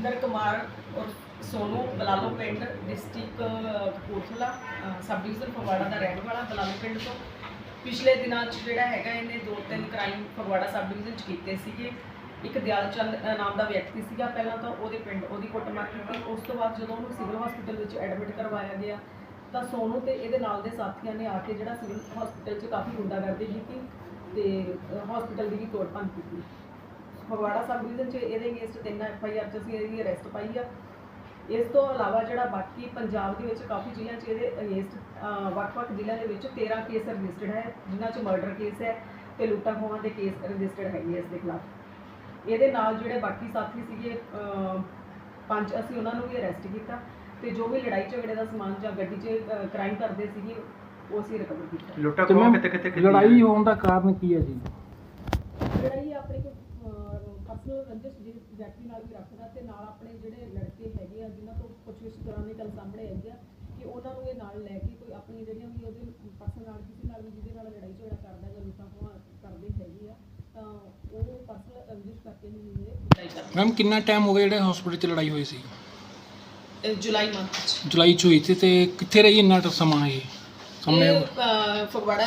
ਕੁਮਾਰ ਔਰ ਸੋਨੂ ਬਲਾਲੋ ਪਿੰਡ, district Kapurthala sub division Phagwara ਦਾ ਰਹਿਣ ਵਾਲਾ ਬਲਾਲੋ ਪਿੰਡ ਤੋਂ। ਪਿਛਲੇ ਦਿਨਾਂ 'ਚ ਜਿਹੜਾ ਹੈਗਾ, ਇਹਨੇ ਦੋ ਤਿੰਨ ਕ੍ਰਾਈਮ ਫਗਵਾੜਾ ਸਬ ਡਿਵੀਜ਼ਨ 'ਚ ਕੀਤੇ ਸੀਗੇ। ਇੱਕ ਦਿਆਲ ਚੰਦ ਨਾਮ ਦਾ ਵਿਅਕਤੀ ਸੀਗਾ ਪਹਿਲਾਂ ਤਾਂ, ਉਹਦੇ ਪਿੰਡ, ਉਹਦੀ ਕੁੱਟਮਾਰ ਕੀਤੀ। ਉਸ ਤੋਂ ਬਾਅਦ ਜਦੋਂ ਉਹਨੂੰ ਸਿਵਲ ਹਸਪੀਟਲ ਵਿੱਚ ਐਡਮਿਟ ਕਰਵਾਇਆ ਗਿਆ, ਤਾਂ ਸੋਨੂ ਤੇ ਇਹਦੇ ਨਾਲ ਦੇ ਸਾਥੀਆਂ ਨੇ ਆ ਕੇ ਜਿਹੜਾ ਸਿਵਲ ਹਸਪੀਟਲ 'ਚ ਕਾਫੀ ਗੁੰਡਾਗਰਦੀ ਕੀਤੀ ਤੇ ਹਸਪੀਟਲ ਦੀ ਵੀ ਤੋੜ ਕੀਤੀ। ਫਗਵਾੜਾ ਸਬ ਡਿਵੀਜ਼ਨ 'ਚ ਇਹਦੇ ਅਗੇਂਸਟ ਤਿੰਨ ਐਫ ਆਈ ਆਰ 'ਚ ਅਸੀਂ ਇਹਦੀ ਅਰੈਸਟ ਪਾਈ ਆ। ਇਸ ਤੋਂ ਇਲਾਵਾ ਜਿਹੜਾ ਬਾਕੀ ਪੰਜਾਬ ਦੇ ਵਿੱਚ ਕਾਫੀ ਜ਼ਿਲ੍ਹਿਆਂ 'ਚ ਇਹਦੇ ਅਗੇਂਸਟ ਵੱਖ-ਵੱਖ ਜ਼ਿਲ੍ਹਿਆਂ ਦੇ ਵਿੱਚ 13 ਕੇਸ ਰਜਿਸਟਰਡ ਹੈ ਜਿਨ੍ਹਾਂ 'ਚ ਮਰਡਰ ਕੇਸ ਹੈ ਤੇ ਲੁੱਟਾਂ ਖੋਹਾਂ ਦੇ ਕੇਸ ਰਜਿਸਟਰਡ ਹੈਗੇ ਇਸ ਦੇ ਖਿਲਾਫ। ਇਹਦੇ ਨਾਲ ਜਿਹੜੇ ਬਾਕੀ ਸਾਥੀ ਸੀਗੇ ਪੰਜ ਅਸੀਂ ਉਹਨਾਂ ਨੂੰ ਵੀ ਅਰੈਸਟ ਕੀਤਾ ਤੇ ਜੋ ਵੀ ਲੜਾਈ ਝਗੜੇ ਦਾ ਸਮਾਨ ਜਾਂ ਗੱਡੀ 'ਚ ਕ੍ਰਾਈਮ ਕਰਦੇ ਸੀਗੇ ਉਹ ਅਸੀਂ ਰਿਕਵਰ ਕੀਤਾ। ਲੁੱਟਾ ਖੋਹ ਕਿਤੇ ਕਿਤੇ ਲੜਾਈ ਹੋਣ ਦਾ ਕਾਰਨ ਕੀ ਹੈ ਜੀ? ਲੜਾਈ ਆਪਣੇ ਪਰਸਨਲ ਰੰਜਿਸ਼ ਜੀ ਵਿਅਕਤੀ ਨਾਲ ਵੀ ਰੱਖਦਾ ਤੇ ਨਾਲ ਆਪਣੇ ਜਿਹੜੇ ਲੜਕੇ ਹੈਗੇ ਆ ਜਿਨ੍ਹਾਂ ਤੋਂ ਕੁਝ ਇਸ ਤਰ੍ਹਾਂ ਦੀ ਗੱਲ ਸਾਹਮਣੇ ਆਈ ਆ ਕਿ ਉਹਨਾਂ ਨੂੰ ਇਹ ਨਾਲ ਲੈ ਕੇ ਕੋਈ ਆਪਣੀ ਜਿਹੜੀਆਂ ਵੀ ਉਹਦੇ ਪਰਸਨ ਨਾਲ ਕਿਸੇ ਨਾਲ ਵੀ ਜਿਹਦੇ ਨਾਲ ਲੜਾਈ ਝਗੜਾ ਕਰਦਾ ਜਾਂ ਲੁੱਟਾਂ ਖੋਹਾਂ ਕਰਦੇ ਹੈਗੇ ਆ ਤਾਂ ਉਹ ਪਰਸਨਲ ਰੰਜਿਸ਼ ਕਰਕੇ ਹੀ ਇਹ ਮੈਮ ਕਿੰਨਾ ਟਾਈਮ ਹੋ ਗਿਆ ਜਿਹੜੇ ਹਸਪੀਟਲ 'ਚ ਲੜਾਈ ਹੋਈ ਸੀ? ਜੁਲਾਈ ਮੰਥ ਚ। ਜੁਲਾਈ 'ਚ ਹੋਈ ਸੀ ਤੇ ਕਿੱਥੇ ਰਹੀ ਇੰਨਾ ਟ- ਸਮਾਂ ਇਹ? ਸਾਹਮਣੇ ਇਹ, ਅਹ, ਫਗਵਾੜਾ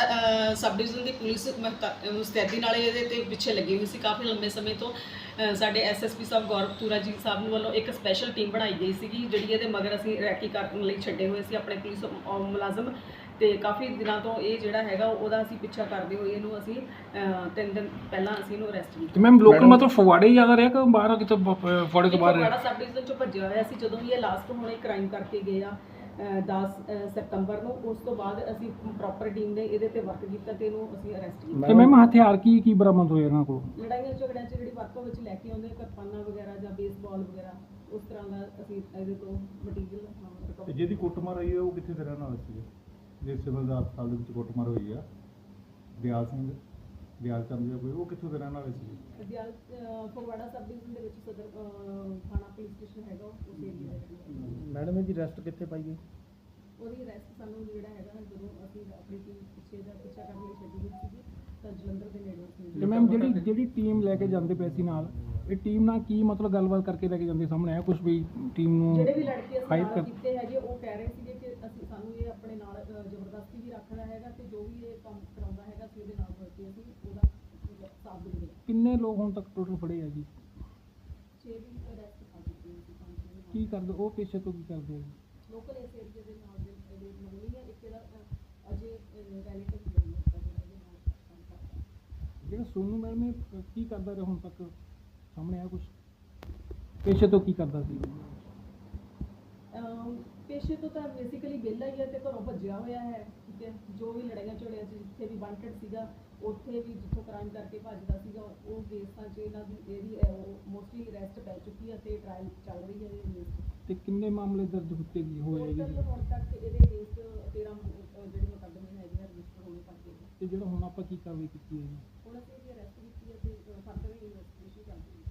ਸਬ ਡਿਵੀਜ਼ਨ ਦੀ ਪੁਲਿਸ ਮੁਸਤ- ਮੁਸਤੈਦੀ ਨਾਲ ਇਹਦੇ ਤੇ ਪਿੱਛੇ ਲੱਗੀ ਹੋਈ ਸੀ ਕਾਫੀ ਲੰਬੇ ਸਮੇਂ ਤੋਂ। ਅਹ, ਸਾਡੇ ਐਸਐਸਪੀ ਸਾਹਿਬ ਗੌਰਵ ਤੂਰਾ ਜੀ ਸਾਹਿਬ ਵੱਲੋਂ ਇੱਕ ਸਪੈਸ਼ਲ ਟੀਮ ਬਣਾਈ ਗਈ ਸੀਗੀ ਜਿਹੜੀ ਇਹਦੇ ਮਗਰ ਅਸੀਂ ਰੈਕੀ ਕਰਨ ਲਈ ਛੱਡੇ ਹੋਏ ਸੀ ਆਪਣੇ ਪੁਲਿਸ ਅਹ, ਮੁਲਾਜ਼ਮ। ਤੇ ਕਾਫੀ ਦਿਨਾਂ ਤੋਂ ਇਹ ਜਿਹੜਾ ਹੈਗਾ ਉਹਦਾ ਅਸੀਂ ਪਿੱਛਾ ਕਰਦੇ ਹੋਏ ਇਹਨੂੰ ਅਸੀਂ ਅਹ, ਤਿੰਨ ਦਿਨ ਪਹਿਲਾਂ ਅਸੀਂ ਇਹਨੂੰ ਅਰੈਸਟ ਕੀਤਾ। ਤੇ ਮੈਮ ਲੋਕਲ ਮਤਲਬ ਫਗਵਾੜੇ ਹੀ ਜ਼ਿਆਦਾ ਰਿਹਾ ਕਿ ਬਾਹਰ ਕਿਤੇ ਬ- ਫਗਵਾੜੇ ਤੋਂ ਬਾਹਰ ਰਿਹਾ? ਫਗਵਾੜਾ ਸਬ ਡਿਵੀਜ਼ਨ ਚੋਂ ਭੱਜਿਆ ਹੋਇਆ ਸੀ ਜਦੋਂ ਵੀ ਇਹ ਲਾਸਟ ਹੁਣੇ ਕ੍ਰਾਈਮ ਕਰਕੇ ਗਏ ਆ 10 ਅਹ ਸਤੰਬਰ ਨੂੰ। ਉਸ ਤੋਂ ਬਾਅਦ ਅਸੀਂ ਪ੍ਰੋਪਰ ਟੀਮ ਨੇ ਇਹਦੇ ਤੇ ਵਰਕ ਕੀਤਾ ਤੇ ਇਹਨੂੰ ਅਸੀਂ ਅਰੈਸਟ ਕੀਤਾ। ਤੇ ਮੈਮ ਹਥਿਆਰ ਕੀ ਕੀ ਬਰਾਮਦ ਹੋਏ ਇਹਨਾਂ ਕੋਲ? ਲੜਾਈਆਂ ਝਗੜਿਆਂ 'ਚ ਜਿਹੜੀ ਵਰਤੋਂ ਵਿੱਚ ਲੈ ਕੇ ਆਉਂਦੇ ਕਿਰਪਾਨਾਂ ਵਗੈਰਾ ਜਾਂ ਬੇਸਬਾਲ ਵਗੈਰਾ ਉਸ ਤਰ੍ਹਾਂ ਦਾ ਅਸੀਂ ਇਹਦੇ ਤੋਂ ਮਟੀਰੀਅਲ ਤੇ ਜਿਹਦੀ ਕੁੱਟਮਾਰ ਹੋਈ ਹੈ ਉਹ ਕਿੱਥੇ ਦੇ ਰਹਿਣ ਵਾਲਾ ਸੀ ਜੇ ਸਿਵਲ ਦਾ ਹਸਪਤਾਲ ਦੇ ਵਿੱਚ ਕੁੱਟਮਾਰ ਹੋਈ ਆ ਦਿਆਲ ਸਿੰਘ। ਦਿਆਲ ਚੰਦ ਜਾਂ ਕੋਈ ਉਹ ਕਿੱਥੋਂ ਦੇ ਰਹਿਣ ਵਾਲੇ ਸੀ? ਦਿਆਲ ਫਗਵਾੜਾ ਸਬ ਡਿਵੀਜ਼ਨ ਦੇ ਵਿੱਚ ਸਦਰ ਅਹ ਥਾਣਾ ਪੁਲਿਸ ਸਟੇਸ਼ਨ ਹੈਗਾ ਉਸ ਏਰੀਆ ਦਾ ਹੈਗਾ। ਮੈਡਮ ਇਹਦੀ ਰੈਸਟ ਕਿੱਥੇ ਪਾਈ ਗਈ? ਉਹਦੀ ਅਰੈਸਟ ਸਾਨੂੰ ਜਿਹੜਾ ਹੈਗਾ ਜਦੋਂ ਅਸੀਂ ਆਪਣੀ ਟੀਮ ਪਿੱਛੇ ਦਾ ਪਿੱਛਾ ਕਰਨ ਲਈ ਛੱਡੀ ਹੋਈ ਸੀਗੀ ਤਾਂ ਜਲੰਧਰ ਦੇ ਨੇੜੇ ਸੀ ਤੇ ਮੈਮ ਜਿਹੜੀ ਜਿਹੜੀ ਟੀਮ ਲੈ ਕੇ ਜਾਂਦੇ ਪਏ ਸੀ ਨਾਲ ਇਹ ਟੀਮ ਨਾਲ ਕੀ ਮਤਲਬ ਗੱਲਬਾਤ ਕਰਕੇ ਲੈ ਕੇ ਜਾਂਦੇ ਸਾਹਮਣੇ ਆਇਆ? ਕੁਝ ਵੀ ਟੀਮ ਨੂੰ ਜਿਹੜੇ ਵੀ ਲੜਕੇ ਅਸੀਂ ਨਾਲ ਕਰ- ਕੀਤੇ ਹੈਗੇ ਉਹ ਕਹਿ ਰਹੇ ਸੀਗੇ ਕਿ ਅਸੀਂ ਸਾਨੂੰ ਇਹ ਆਪਣੇ ਨਾਲ ਜ਼ਬਰਦਸਤੀ ਵੀ ਰੱਖਦਾ ਹੈਗਾ ਤੇ ਜੋ ਵੀ ਇਹ ਕੰਮ ਕਰਾਉਂਦਾ ਹੈਗਾ ਅਸੀਂ ਉਹਦੇ ਨਾਲ ਹੋ ਕੇ ਅਸੀਂ ਉਹਦਾ ਮਤਲਬ ਕਿੰਨੇ ਲੋਕ ਹੁਣ ਤੱਕ ਟੋਟਲ ਫੜੇ ਆ ਜੀ? 6 ਦੀ ਅਰੈਸਟ ਕਰ ਦਿੱਤੀ ਸੀ ਪੰਜ ਛੇ ਦੇ ਕੀ ਕਰਦੇ ਉਹ ਪੇਸ਼ੇ ਤੋਂ ਕੀ ਕਰਦੇ ਆ ਜੀ? ਲੋਕਲ ਇਸ ਏਰੀਆ ਦੇ ਨਾਲ ਦੇ ਇਹਦੇ ਮੰਗਣੀ ਹੈ ਇੱਕ ਇਹਦਾ ਅਹ, ਅਜੇ ਰਿਲੇਟਿਵ ਨਹੀਂ ਹੈ ਜਿਹੜਾ ਸੋਨੂ ਮੈਮ ਇਹ ਕੀ ਕਰਦਾ ਰਿਹਾ ਹੁਣ ਤੱਕ? ਸਾਹਮਣੇ ਆ ਕੁਝ ਪੇਸ਼ੇ ਤੋਂ ਕੀ ਕਰਦਾ ਸੀ? ਪੇਸ਼ੇ ਤੋਂ ਤਾਂ ਬੇਸਿਕਲੀ ਵਿਹਲਾ ਹੀ ਹੈ ਤੇ ਘਰੋਂ ਭੱਜਿਆ ਹੋਇਆ ਹੈ ਠੀਕ ਹੈ? ਜੋ ਵੀ ਲੜਾਈਆਂ ਝੜਿਆਂ 'ਚ ਜਿੱਥੇ ਵੀ ਵਾਂਟਡ ਸੀਗਾ ਉੱਥੇ ਵੀ ਜਿੱਥੋਂ ਕ੍ਰਾਈਮ ਕਰਕੇ ਭੱਜਦਾ ਸੀਗਾ ਉਹ ਕੇਸਾਂ 'ਚ ਇਹਨਾਂ ਦੀ ਇਹਦੀ ਮੋਸਟਲੀ ਅਰੈਸਟ ਪੈ ਚੁੱਕੀ ਹੈ ਤੇ ਟ੍ਰਾਇਲ ਚੱਲ ਰਹੀ ਹੈ ਇਹਦੇ ਤੇ ਕਿੰਨੇ ਮਾਮਲੇ ਦਰਜ ਹੁੰਦੇ ਕੀ ਹੋਏ ਜੀ? ਹੁਣ ਤੱਕ ਇਹਦੇ ਕੇਸ 13 ਜਿਹੜੇ ਮੁਕੱਦਮੇ ਹੈਗੇ ਆ ਰਜਿਸਟਰ ਹੋਣੇ ਪੱਕੇ ਤੇ ਜਿਹੜਾ ਹੁਣ ਆਪਾਂ ਕੀ ਕਾਰਵਾਈ ਕੀਤੀ ਹੈ ਜੀ? ਹੁਣ ਅਸੀਂ ਅਰੈਸਟ ਕੀਤੀ ਹੈ ਤੇ ਫਰਦਰ ਇਨਵੈਸਟੀਗੇਸ਼ਨ ਚੱਲ ਰਹੀ ਹੈ।